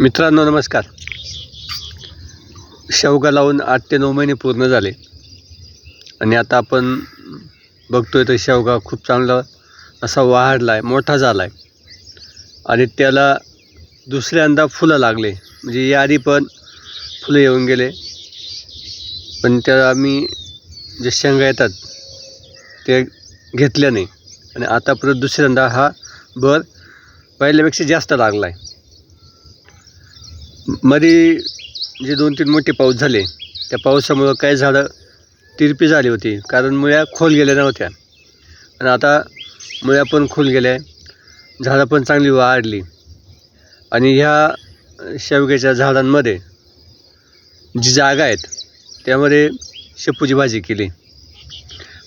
मित्रांनो नमस्कार. शेवगा लावून आठ ते नऊ महिने पूर्ण झाले. आणि आता आपण बघतोय तर शेवगा खूप चांगला असा वाढला आहे मोठा झाला आहे आणि त्याला दुसऱ्यांदा फुलं लागले. म्हणजे याआधी पण फुलं येऊन गेले. पण त्या आम्ही जे शेंगा येतात ते घेतल्या नाही. आणि आता परत दुसऱ्यांदा हा बर पहिल्यापेक्षा जास्त लागला आहे मध्ये जे दोन तीन मोठे पाऊस झाले त्या पावसामुळं काही झाडं तिरपी झाली होती कारण मुळ्या खोल गेल्या नव्हत्या. आणि आता मुळ्या पण खोल गेल्या झाडं पण चांगली वाढली. आणि ह्या शेवग्याच्या झाडांमध्ये जी जागा आहेत त्यामध्ये शेपूची भाजी केली.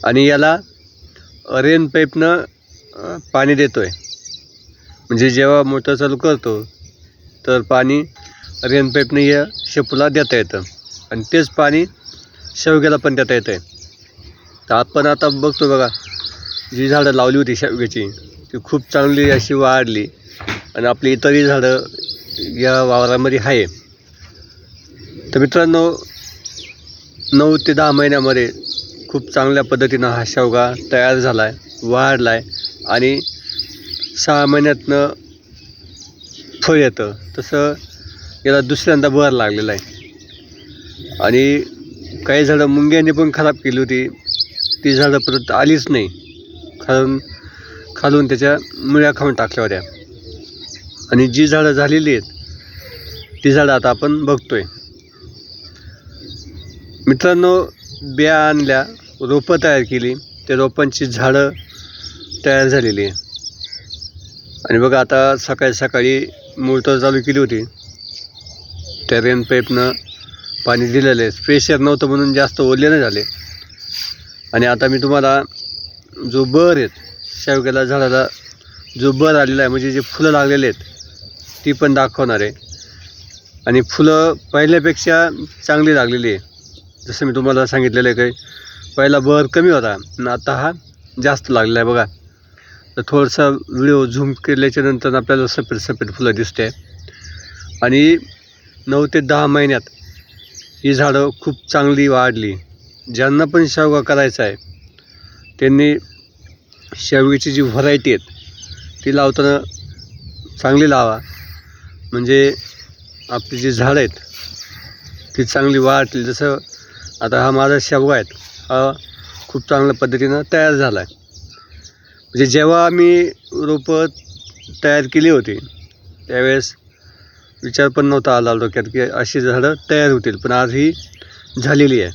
आणि याला रेन पाईपनं पाणी देतो आहे म्हणजे जेव्हा मोटर चालू करतो तर पाणी रेनपाईपनं या शेपूला देता येतं. आणि तेच पाणी शेवग्याला पण देता येतं आहे तर आपण आता बघतो बघा जी झाडं लावली होती शेवग्याची ती खूप चांगली अशी वाढली. आणि आपली इतरही झाडं या वावरामध्ये आहे. तर मित्रांनो नऊ ते दहा महिन्यामध्ये खूप चांगल्या पद्धतीनं हा शेवगा तयार झाला आहे वाढला आहे आणि सहा महिन्यातनं फळ येतं. तसं याला दुसऱ्यांदा बहर लागलेला आहे. आणि काही झाडं मुंग्यांनी पण खराब केली होती. ती झाडं परत आलीच नाही. खालून खालून त्याच्या मुळ्या खाऊन टाकल्या होत्या. आणि जी झाडं झालेली आहेत ती झाडं आता आपण बघतोय. मित्रांनो बिया आणल्या रोपं तयार केली. त्या रोपांची झाडं तयार झालेली आहे. आणि बघा आता सकाळी सकाळी मोटर चालू केली होती. त्या रेन पाईपनं पाणी दिलेलं आहे. प्रेशर नव्हतं म्हणून जास्त ओले नाही झाले. आणि आता मी तुम्हाला जो बर आहेत शेवग्याला झाडाला जो बर आलेला आहे म्हणजे जे फुलं लागलेले आहेत ती पण दाखवणार आहे. आणि फुलं पहिल्यापेक्षा चांगली लागलेली आहे. जसं मी तुम्हाला सांगितलेलं आहे काही पहिला बर कमी होता आणि आता हा जास्त लागलेला आहे बघा. तर थोडासा व्हिडिओ झूम केल्याच्यानंतर आपल्याला सफेद सफेद फुलं दिसते. आणि नऊ ते दहा महिन्यात ही झाडं खूप चांगली वाढली. ज्यांना पण शेवगा करायचा आहे त्यांनी शेवगीची जी व्हरायटी आहेत ती लावताना चांगली लावा. म्हणजे आपली जी झाडं आहेत ती चांगली वाढली जसं आता हा माझा शेवगा आहेत हा खूप चांगल्या पद्धतीनं तयार झाला आहे. म्हणजे जेव्हा आम्ही रोपं तयार केली होती त्यावेळेस विचार पण नव्हता आला डोक्यात की अशी झाडं तयार होतील पण आज ही झालेली आहे.